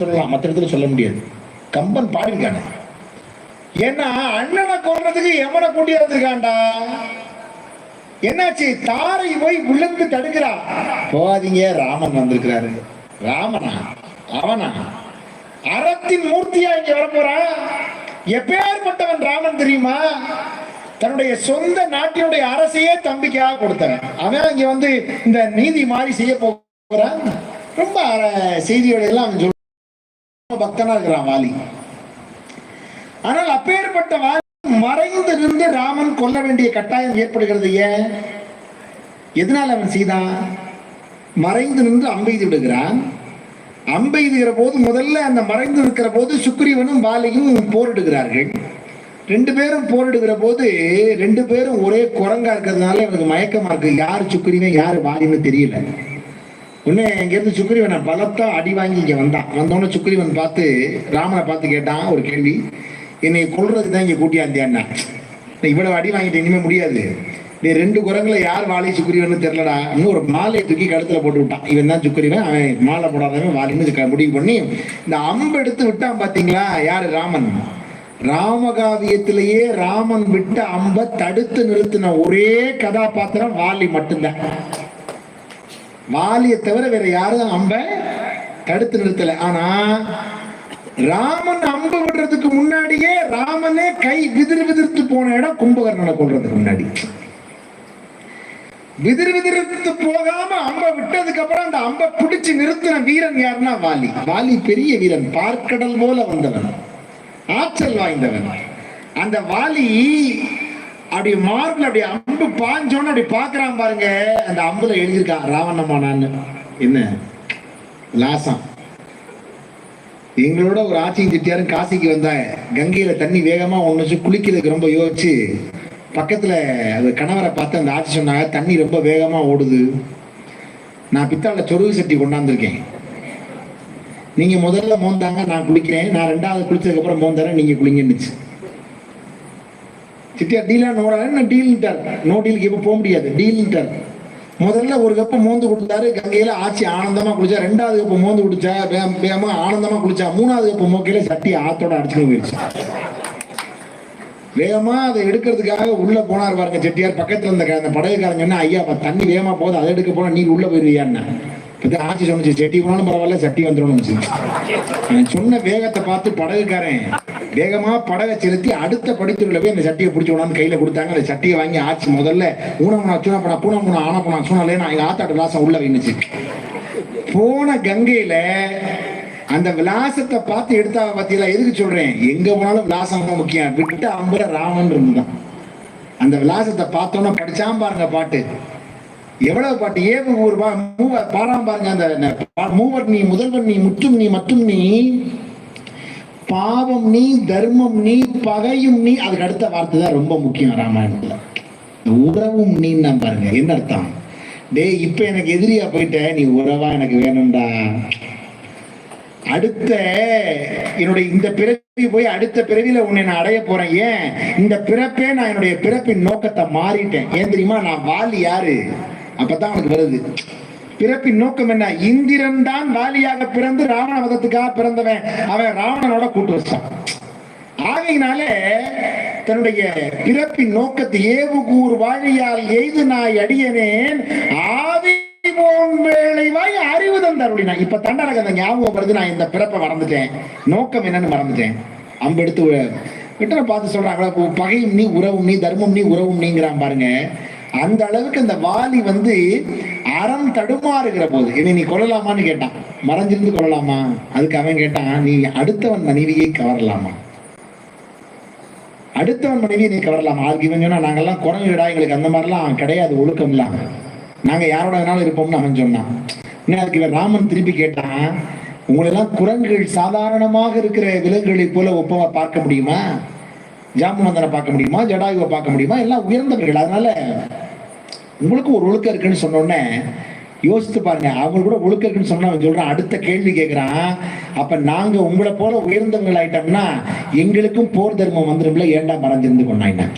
சொல்லலாம் மற்ற இடத்துல சொல்ல முடியாது. கம்பன் பாடியிருக்கானே ஏன்னா அண்ணனை கொள்றதுக்கு எமனை கூட்டி வந்திருக்கான்டா. என்னாச்சு? தாரை போய் விழுந்து தடுக்கிறா. போகாதீங்க ராமன் வந்திருக்கிறாரு. ராமனா? அவனா? அறத்தின் மூர்த்தியா இங்க வரப்போறா? எப்பேற்பட்டவன் ராமன் தெரியுமா? தன்னுடைய சொந்த நாட்டினுடைய அரசையே தம்பிக்காக கொடுத்தவன். அவன் இங்க வந்து இந்த நீதி மாதிரி செய்ய போகிறான். ரொம்ப அற- செய்தியோட எல்லாம் அவன் சொல்ல பக்தனா இருக்கிறான் வாலி. ஆனால் அப்பேற்பட்ட வாலி மறைந்து நின்று ராமன் கொல்ல வேண்டிய கட்டாயம் ஏற்படுகிறது ஏன்? எதனால் அவன் செய்தான் மறைந்து நின்று அம்பெய்து விடுகிறான். அம்பெய்துகிற போது முதல்ல அந்த மறைந்து இருக்கிற போது சுக்ரீவனும் வாலியும் போரிடுகிறார்கள். ரெண்டு பேரும் போரிடுகிற போது ரெண்டு பேரும் ஒரே குரங்கா இருக்கிறதுனால எனக்கு மயக்கமா இருக்கு. யார் சுக்ரீவன் யார் வாலின்னு தெரியல. உடனே இங்கேருந்து சுக்ரீவனை பலத்தா அடி வாங்கி இங்கே வந்தான். வந்தோடனே சுக்ரீவன் பார்த்து ராமனை பார்த்து கேட்டான் ஒரு கேள்வி. என்னை கொல்றதுக்கு தான் இங்கே கூட்டியாந்தியான்னா இவ்வளவு அடி வாங்கிட்டு இனிமே முடியாது. நீ ரெண்டு குரங்குல யார் வாழை சுக்ரீவன் தெரியலடா. இன்னும் ஒரு மாலையை தூக்கி கழுத்துல போட்டு விட்டான். இவன் தான் சுக்ரீவன் அவன் மாலை போடாதவன் வாலின்னு முடிவு பண்ணி இந்த அம்பு எடுத்து விட்டான் பாத்தீங்களா? யாரு? ராமன். ராமகாவியத்திலேயே ராமன் விட்ட அம்ப தடுத்து நிறுத்தின ஒரே கதாபாத்திரம் வாலி மட்டும்தான். வாலியை தவிர வேற யாரும் அம்ப தடுத்து நிறுத்தல. ஆனா ராமன் அம்பு விடுறதுக்கு முன்னாடியே ராமனே கை விதிர் விதிர்த்து போன இடம் கும்பகர்ணனை கொள்றதுக்கு முன்னாடி. விதிர் விதிர்த்து போகாம அம்ப விட்டதுக்கு அப்புறம் அந்த அம்பை பிடிச்சு நிறுத்தின வீரன் யாருன்னா வாலி. வாலி பெரிய வீரன் பார்க்கடல் போல வந்தவன் ஆற்றல் வாய்ந்தவன். அந்த வாலி அப்படி மார்பில் அப்படி அம்பு பாஞ்சோன்னு அப்படி பாக்குறான் பாருங்க. அந்த அம்புல எழுதியிருக்கான் நான் என்ன? லாசம். எங்களோட ஒரு ஆட்சியும் திட்டியாரும் காசிக்கு வந்தாங்க. கங்கையில தண்ணி வேகமா ஒன்று வச்சு குளிக்கிறதுக்கு ரொம்ப யோசிச்சு. பக்கத்துல அது கணவரை பார்த்து அந்த ஆட்சி சொன்னாங்க தண்ணி ரொம்ப வேகமா ஓடுது. நான் பித்தாள சொருகு சட்டி கொண்டாந்துருக்கேன். நீங்க முதல்ல மோந்தாங்க நான் குளிக்கிறேன். நான் ரெண்டாவது குளிச்சதுக்கு அப்புறம் மோந்தரேன் நீங்க குளிங்கன்னுச்சு. சிட்டியா டீலா நோடா நான் டீல்ட்டார் நோ டீலுக்கு இப்போ போக முடியாது. டீல்ட்டார் முதல்ல ஒரு கப்பு மோந்து கொடுத்தாரு. கங்கையில ஆச்சி ஆனந்தமா குளிச்சா ரெண்டாவது கப்பு மோந்து குடிச்சா வேக- வேகமா ஆனந்தமா குளிச்சா மூணாவது கப்பு மோக்கையில சட்டி ஆத்தோட அடிச்சுட்டு போயிருச்சு. வேகமா அதை எடுக்கிறதுக்காக உள்ள போனார் பாருங்க செட்டியார். பக்கத்துல இருந்த அந்த படகுக்காரங்க என்ன ஐயா அப்ப தண்ணி வேகமா போகுது. அதை எடுக்க போனா நீர் உள்ள போயிருவியான்னு. இப்போ ஆட்சி சொன்னுச்சு. செட்டி போனாலும் பரவாயில்ல சட்டி வந்துடும் சொன்ன வேகத்தை பார்த்து படகுக்காரன் வேகமா படகை செலுத்தி அடுத்த படித்துறையில் போய் அந்த சட்டியை பிடிச்சி கொண்டாந்து கையில கொடுத்தாங்க. அந்த சட்டியை வாங்கி ஆச்சு முதல்ல. ஊனமுனா சூனப்பனா பூனமுனா ஆனப்பனா சூனாலே நான் எங்க ஆத்தாட்டு விலாசம் உள்ள வைனுச்சு போன கங்கையில அந்த விலாசத்தை பார்த்து எடுத்தா பாத்தீங்களா எதுக்கு சொல்றேன்? எங்க போனாலும் விலாசம் தான் முக்கியம். விட்டு அம்புல ராமன் இருந்துதான் அந்த விலாசத்தை பார்த்தோன்னா படிச்சாம் பாருங்க பாட்டு. எவ்வளவு பாட்டு? ஏவு ஒரு பா மூவர் பாடாம பாருங்க அந்த மூவர் நீ முதல்வர் நீ முற்றும் நீ மற்றும் நீ. பாவம் நீ தர்மம் நீ பகையும் நீ. அதுக்கு அடுத்த வார்த்தை தான் ரொம்ப முக்கியம் ராமாயணத்துல உறவும் உறவும் நான் பாருங்க. என்ன அர்த்தம்? டேய் இப்ப எனக்கு எதிரியா போயிட்ட நீ உறவா எனக்கு வேணும்டா. அடுத்த என்னுடைய இந்த பிறவி போய் அடுத்த பிறவியில உன்னை நான் அடைய போறேன். ஏன்? இந்த பிறப்பே நான் என்னுடைய பிறப்பின் நோக்கத்தை மாறிட்டேன். ஏன் தெரியுமா? நான் வாலி யாரு? அப்பதான் அவனுக்கு வருது. பிறப்பின் நோக்கம் என்ன? இந்திரன் தான் வாலியாக பிறந்து ராவண மதத்துக்காக பிறந்தவன். அவன் ராவணனோட கூட்டு வச்சான். ஆகையினாலே தன்னுடைய பிறப்பின் நோக்கத்தை ஏவுகூர் வாழியால் எய்து நாய் அடியனேன். ஆவி வேலைவாய் அறிவு தந்தருளினா இப்ப தண்டனக்கு அந்த ஞாபகம் வருது நான் இந்த பிறப்பை மறந்துட்டேன். நோக்கம் என்னன்னு மறந்துட்டேன். அம்பு எடுத்து விட்டனை பார்த்து சொல்றாங்களா பகையும் நீ உறவும் நீ தர்மம் நீ உறவும் நீங்கிறான் பாருங்க. அந்த அளவுக்கு அந்த வாலி வந்து அறம் தடுமாறுகிற போது என்னை நீ கொல்லலாமான்னு கேட்டான். மறைஞ்சிருந்து கொள்ளலாமா அதுக்கு அவன் கேட்டான் நீ அடுத்தவன் மனைவியை கவரலாமா? அடுத்தவன் மனைவியை நீ கவரலாமா? அதுக்கு இவன் சொன்னா நாங்கெல்லாம் குரங்குடா எங்களுக்கு அந்த மாதிரிலாம் கிடையாது ஒழுக்கம் இல்லாம. நாங்க யாரோட வேணாலும் இருப்போம்னு அவன் சொன்னான். இன்னும் அதுக்கு இவன் ராமன் திருப்பி கேட்டான் உங்களெல்லாம் குரங்குகள் சாதாரணமாக இருக்கிற விலங்குகளைப் போல ஒப்பமா பார்க்க முடியுமா? ஜாம்புநந்தனை பார்க்க முடியுமா? ஜடாயுவை பார்க்க முடியுமா? எல்லாம் உயர்ந்தவர்கள். அதனால உங்களுக்கு ஒரு ஒழுக்கம் இருக்குன்னு சொன்னோடனே யோசித்து பாருங்க. அவங்க கூட ஒழுக்கம் இருக்குன்னு சொன்னா அவன் சொல்றான் அடுத்த கேள்வி கேட்கிறான் அப்ப நாங்க உங்களை போல உயர்ந்தவங்கள் ஆயிட்டோம்னா எங்களுக்கும் போர் தர்மம் வந்துடும்ல ஏன்டா மறைஞ்சிருந்து கொண்டாங்க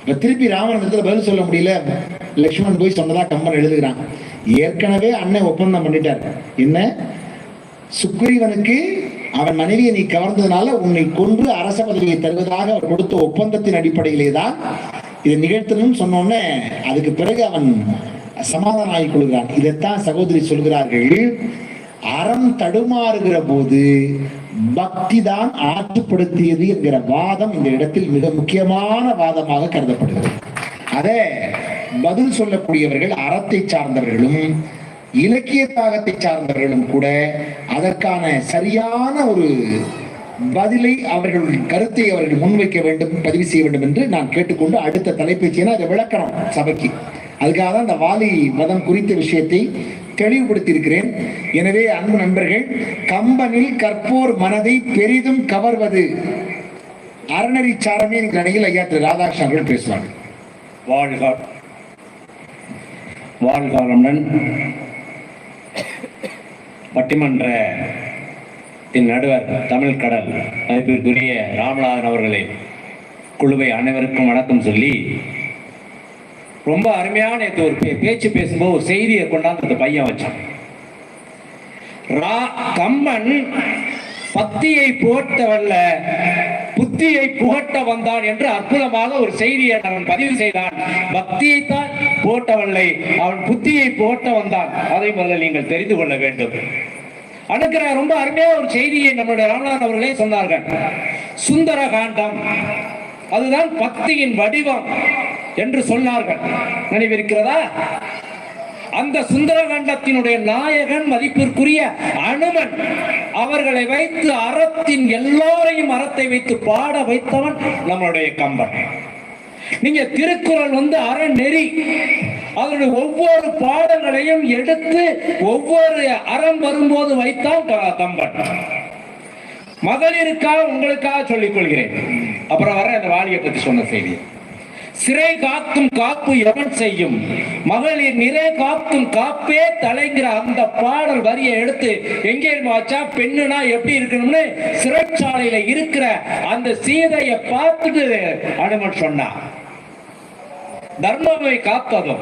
இப்ப திருப்பி ராவணன் இடத்துல பதில் சொல்ல முடியல. லக்ஷ்மணன் போய் சொன்னதா கம்பன் எழுதுகிறான். ஏற்கனவே அண்ணன் ஒப்பந்தம் பண்ணிட்டார். என்ன? சுக்ரீவனுக்கு அவன் மனைவியை நீ கவர்ந்ததுனால உன்னை கொன்று அரச பதவியை தருவதாக அவர் கொடுத்த ஒப்பந்தத்தின் அடிப்படையிலே தான் இதை நிகழ்த்தணும்னு சொன்னோடனே அதுக்கு பிறகு அவன் சமாதானம் ஆகிக் கொள்கிறான். இதைத்தான் சகோதரி சொல்கிறார்கள் அறம் தடுமாறுகிற போது பக்தி தான் ஆற்றுப்படுத்தியது என்கிற வாதம் இந்த இடத்தில் மிக முக்கியமான வாதமாக கருதப்படுகிறது. அதே பதில் சொல்லக்கூடியவர்கள் அறத்தை சார்ந்தவர்களும் இலக்கிய தாகத்தை சார்ந்தவர்களும் கூட அதற்கான சரியான ஒரு பதிலை அவர்கள் கருத்தை அவர்கள் முன்வைக்க வேண்டும் பதிவு செய்ய வேண்டும் என்று நான் கேட்டுக்கொண்டு அடுத்த தலைப்பேச்சியை அதை விளக்கணும் சபைக்கு. அதுக்காக தான் அந்த வாலி மதம் குறித்த விஷயத்தை தெளிவுபடுத்தியிருக்கிறேன். எனவே அன்பு நண்பர்கள் கம்பனில் கற்போர் மனதை பெரிதும் கவர்வது. அறநெறி சாரமே என்கிற ஐயா திரு ராதாகிருஷ்ணன் அவர்கள் பேசுவார்கள் வாழ்க வாழ்காலமுடன் பட்டிமன்றத்தின் நடுவர் தமிழ் கடல் மதிப்பிற்குரிய ராமநாதன் அவர்களே குழுவை அனைவருக்கும் வணக்கம் சொல்லி ரொம்ப அருமையான நேற்று ஒரு பேச்சு பேசும்போது ஒரு செய்தியை கொண்டாந்து அந்த பையன் வச்சான். ரா கம்மன் பக்தியை போட்டவல்ல புத்தியை புகட்ட வந்தான் என்று அற்புதமாக ஒரு செய்தியை அவன் பதிவு செய்தான். பக்தியை தான் போட்டவல்லை அவன் புத்தியை போட்ட வந்தான் அதை முதல்ல நீங்கள் தெரிந்து கொள்ள வேண்டும். அனுக்கிற ரொம்ப அருமையா ஒரு செய்தியை நம்முடைய ராமநாதன் அவர்களே சொன்னார்கள். சுந்தர காண்டம் அதுதான் பக்தியின் வடிவம் என்று சொன்னார்கள். நினைவிருக்கிறதா? அந்த சுந்தரகாண்டத்தினுடைய நாயகன் மதிப்பிற்குரிய அனுமன் அவர்களை வைத்து அறத்தின் எல்லோரையும் அறத்தை வைத்து பாட வைத்தவன் நம்மளுடைய கம்பன். நீங்க திருக்குறள் வந்து அறநெறி. அதனுடைய ஒவ்வொரு பாடங்களையும் எடுத்து ஒவ்வொரு அறம் வரும்போது வைத்தான் கம்பன் மகளிருக்காக உங்களுக்காக சொல்லிக் கொள்கிறேன். அப்புறம் வர அந்த வாலியை பத்தி சொன்ன செய்தி. சிறை காக்கும் காப்பு எவன் செய்யும்? மகளிர் நிறை காக்கும் காப்பே தலைங்கிற அந்த பாடல் வரியை எடுத்து எங்கே வச்சா பெண்ணுனா எப்படி இருக்கணும்னு சிறைச்சாலையில இருக்கிற அந்த சீதையை பார்த்துட்டு அனுமன் சொன்னான். தர்மமை காத்ததோ?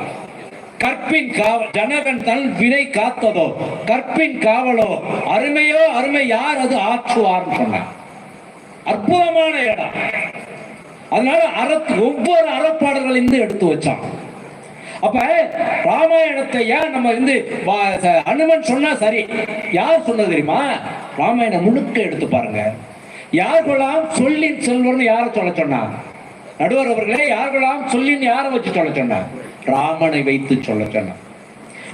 கற்பின் காவல் ஜனகன் தன் வினை காத்ததோ? கற்பின் காவலோ? அருமையோ அருமை யார்? அது ஆற்றுவார்னு சொன்னான் அற்புதமான இடம். அதனால அறத்து ஒவ்வொரு அறப்பாடல்களிலிருந்து எடுத்து வச்சான். அப்ப ராமாயணத்தை ஏன் நம்ம வந்து அனுமன் சொன்னா சரி. யார் சொன்னது தெரியுமா? ராமாயணம் முழுக்க எடுத்து பாருங்க. யார்களாம் சொல்லின் செல்வர்னு யாரை சொல்ல சொன்னா? நடுவர் அவர்களே யார்களாம் சொல்லின்னு யாரை வச்சு சொல்ல சொன்னா ராமனை வைத்து சொல்ல சொன்னான்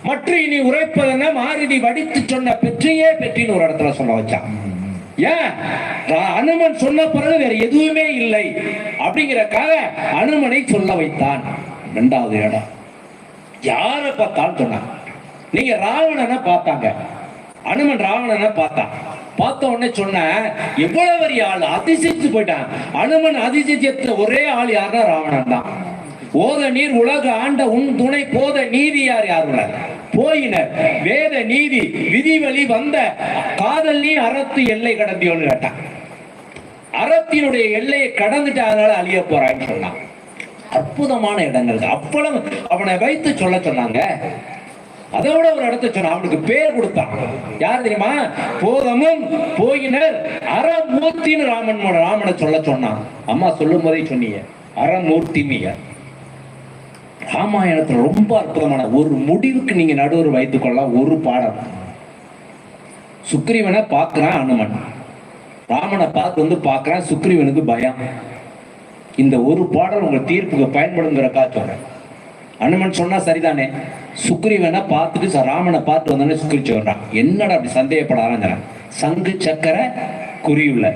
மற்ற இனி உரைப்பதென மாருதி வடித்து சொன்ன பெற்றியே பெற்றின்னு ஒரு இடத்துல சொல்ல வச்சான் ஏன்? ரா- அனுமன் சொன்ன பிறகு வேற எதுவுமே இல்லை. அப்படிங்கிறக்காக அனுமனை சொல்ல வைத்தான். இரண்டாவது இடம். யாரை பார்த்தாலும் சொன்னான் நீங்க ராவணனை பார்த்தாங்க. அனுமன் ராவணனை பார்த்தான். பார்த்த உடனே சொன்ன எவ்வளவு பெரிய ஆள் அதிசயித்து போயிட்டான். அனுமன் அதிசயித்த ஒரே ஆள் யாருன்னா ராவணன் தான். ஓத நீர் உலக ஆண்ட உன் துணை போத நீதியார் யாருனர் போயினர். வேத நீதி விதிவழி வந்த காதல் நீ அறத்து எல்லை கடந்தியோன்னு கேட்டான். அறத்தினுடைய எல்லையை கடந்துட்டு அதனால அழிய போறான்னு சொன்னான். அற்புதமான இடங்கள். அப்பளம் அவ்வளவு அவனை வைத்து சொல்ல சொன்னாங்க. அதோட ஒரு இடத்த சொன்னான் அவனுக்கு பேர் கொடுத்தான். யார் தெரியுமா? போதமும் போயினர். அறமூர்த்தின்னு ராமன் ராமனை சொல்ல சொன்னான். அம்மா சொல்லும் போதே சொன்னீங்க அறமூர்த்திமிய ராமாயணத்துல ரொம்ப அற்புதமான ஒரு முடிவுக்கு நீங்க நடுவர் வைத்துக் கொள்ளலாம் ஒரு பாடம். சுக்ரீவனை பார்க்கிறான் அனுமன். ராமனை பார்த்து வந்து பார்க்கறான் சுக்ரீவனுக்கு பயம். இந்த ஒரு பாடல் உங்க தீர்ப்புக்கு பயன்படுங்கிறக்கா சொல்றேன். அனுமன் சொன்னா சரிதானே? சுக்ரீவனை பார்த்துட்டு ச- ராமனை பார்த்து வந்தோடனே சுக்ரி சொல்றான் என்னடா அப்படி சந்தேகப்படாதான் சங்கு சக்கர குறியுள்ள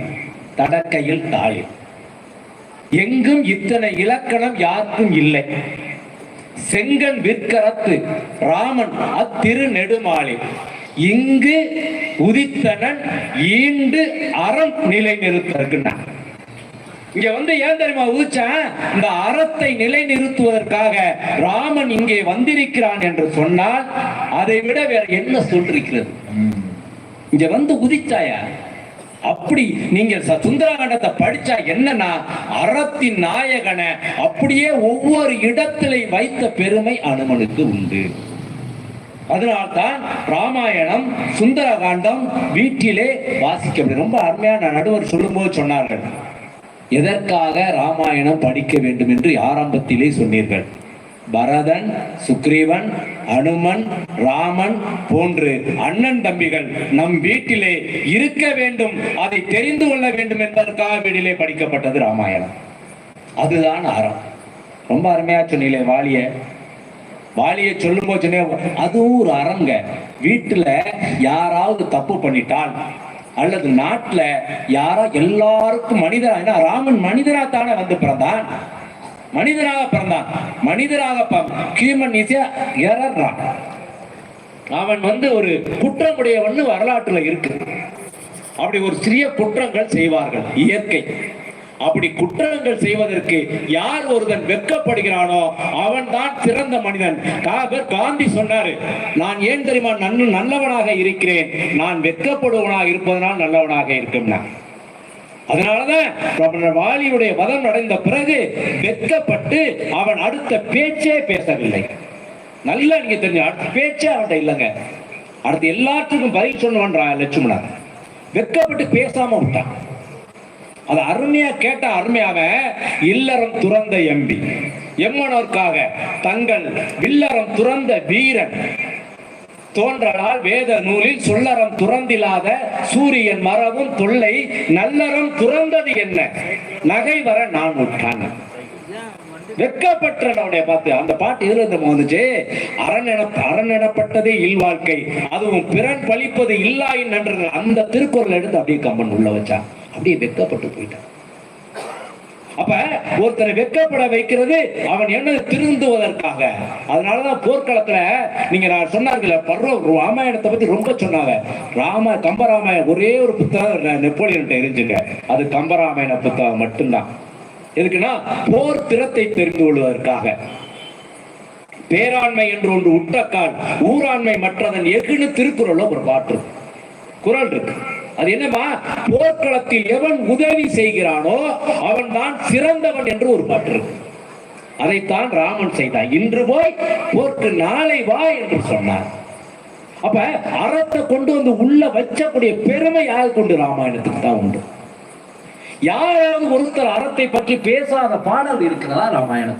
தடக்கையில் தாளி. எங்கும் இத்தனை இலக்கணம் யாருக்கும் இல்லை. செங்கன் விற்கரத்து ராமன் அத்திரு நெடுமாளி இங்கு உதித்தனன் ஈண்டு அறம் நிலை நிறுத்திருக்கின்றான் இங்க வந்து ஏன் தெரியுமா ஊச்சான் இந்த அறத்தை நிலைநிறுத்துவதற்காக ராமன் இங்கே வந்திருக்கிறான் என்று சொன்னால் அதை விட வேற என்ன சொல்றிருக்கிறது இங்க வந்து உதிச்சாயா அப்படி நீங்க ச- சுந்தரகாண்டத்தை படிச்சா என்னன்னா அறத்தின் நாயகனை அப்படியே ஒவ்வொரு இடத்திலே வைத்த பெருமை அனுமனுக்கு உண்டு. அதனால்தான் ராமாயணம் சுந்தரகாண்டம் வீட்டிலே வாசிக்க ரொம்ப அருமையான நடுவர் சொல்லும்போது சொன்னார்கள். எதற்காக ராமாயணம் படிக்க வேண்டும் என்று ஆரம்பத்திலே சொன்னீர்கள்? பரதன் சுக்ரீவன் அனுமன் ராமன் போன்று அண்ணன் தம்பிகள் நம் வீட்டிலே இருக்க வேண்டும் அதை தெரிந்து கொள்ள வேண்டும் என்பதற்காக வீட்டிலே படிக்கப்பட்டது ராமாயணம். அதுதான் அறம். ரொம்ப அருமையா சொன்னீங்களே வாலிய. வாலிய சொல்லும் போது அதுவும் ஒரு அறங்க வீட்டுல யாராவது தப்பு பண்ணிட்டால் அல்லது நாட்டுல யாரா எல்லாருக்கும் மனிதரா ஏன்னா ராமன் மனிதரா தானே வந்து பிறந்தான். மனிதராக பிறந்தான். மனிதராக ஹியூமன் இஸ் எரர்றான் அவன் வந்து ஒரு குற்றமுடையவன் வரலாற்றுல இருக்கு. அப்படி ஒரு சிறிய குற்றங்கள் செய்வார்கள் இயற்கை. அப்படி குற்றங்கள் செய்வதற்கு யார் ஒருவன் வெட்கப்படுகிறானோ அவன் தான் சிறந்த மனிதன். காபர் காந்தி சொன்னாரு நான் ஏன் தெரியுமா நன் நல்லவனாக இருக்கிறேன். நான் வெட்கப்படுவனாக இருப்பதனால் நல்லவனாக இருக்கும்னா அதனாலதான் பிரபல வாலியுடைய வதம் அடைந்த பிறகு வெட்கப்பட்டு அவன் அடுத்த பேச்சே பேசவில்லை. நல்லா நீங்க தெரிஞ்சு அடுத்த பேச்சே அவன்கிட்ட இல்லைங்க. அடுத்து எல்லாத்துக்கும் பதில் சொல்லுவான் லட்சுமணன் வெட்கப்பட்டு பேசாம விட்டான். அது அருமையா கேட்ட அருமையாக இல்லறம் துறந்த எம்பி. எம்மனோர்க்காக தங்கள் வில்லறம் துறந்த வீரன். தோன்றலால் வேத நூலில் சொல்லறம் துறந்திலாத சூரியன் மரபும் தொல்லை நல்லறம் துறந்தது என்ன? நகை வர நான் விட்டான் வெட்கப்பட்டவனுடைய பார்த்து. அந்த பாட்டு எதுல இருந்து வந்துச்சு? அரண் என இல்வாழ்க்கை அதுவும் பிறன் பழிப்பது இல்லாயின் நன்று அந்த திருக்குறள் எடுத்து அப்படியே கம்மன் உள்ள வச்சான். அப்படியே வெட்கப்பட்டு போயிட்டான். அப்ப ஒருத்தரை வெட்கப்பட வைக்கிறது அவன் என்ன திருந்துவதற்காக. அதனாலதான் போர்க்களத்துல நீங்க நான் சொன்னார்கள் பர்வ ராமாயணத்தை பத்தி ரொம்ப சொன்னாங்க. ராம கம்பராமாயணம் ஒரே ஒரு புத்தகம் நெப்போலியன் இருந்துங்க அது கம்பராமாயண புத்தகம் மட்டும்தான். எதுக்குன்னா போர் திறத்தை தெரிந்து கொள்வதற்காக. பேராண்மை என்று ஒன்று உட்டக்கால் ஊராண்மை மற்றதன் எகுன்னு திருக்குறளோ ஒரு பாட்டு குரல் குறள் இருக்கு. அது என்னமா போர்க்களத்தில் எவன் உதவி செய்கிறானோ அவன் தான் சிறந்தவன் என்று ஒரு பாட்டு இருக்கு. அதைத்தான் ராமன் செய்தான் இன்று போய் போர்க்கு நாளை வா என்று சொன்னார். அப்ப அறத்தை கொண்டு வந்து உள்ள வச்சக்கூடிய பெருமை யார் கொண்டு? ராமாயணத்துக்கு தான் உண்டு. யாராவது ஒருத்தர் அறத்தை பற்றி பேசாத பாடல் இருக்கிறதா? ராமாயணத்தில்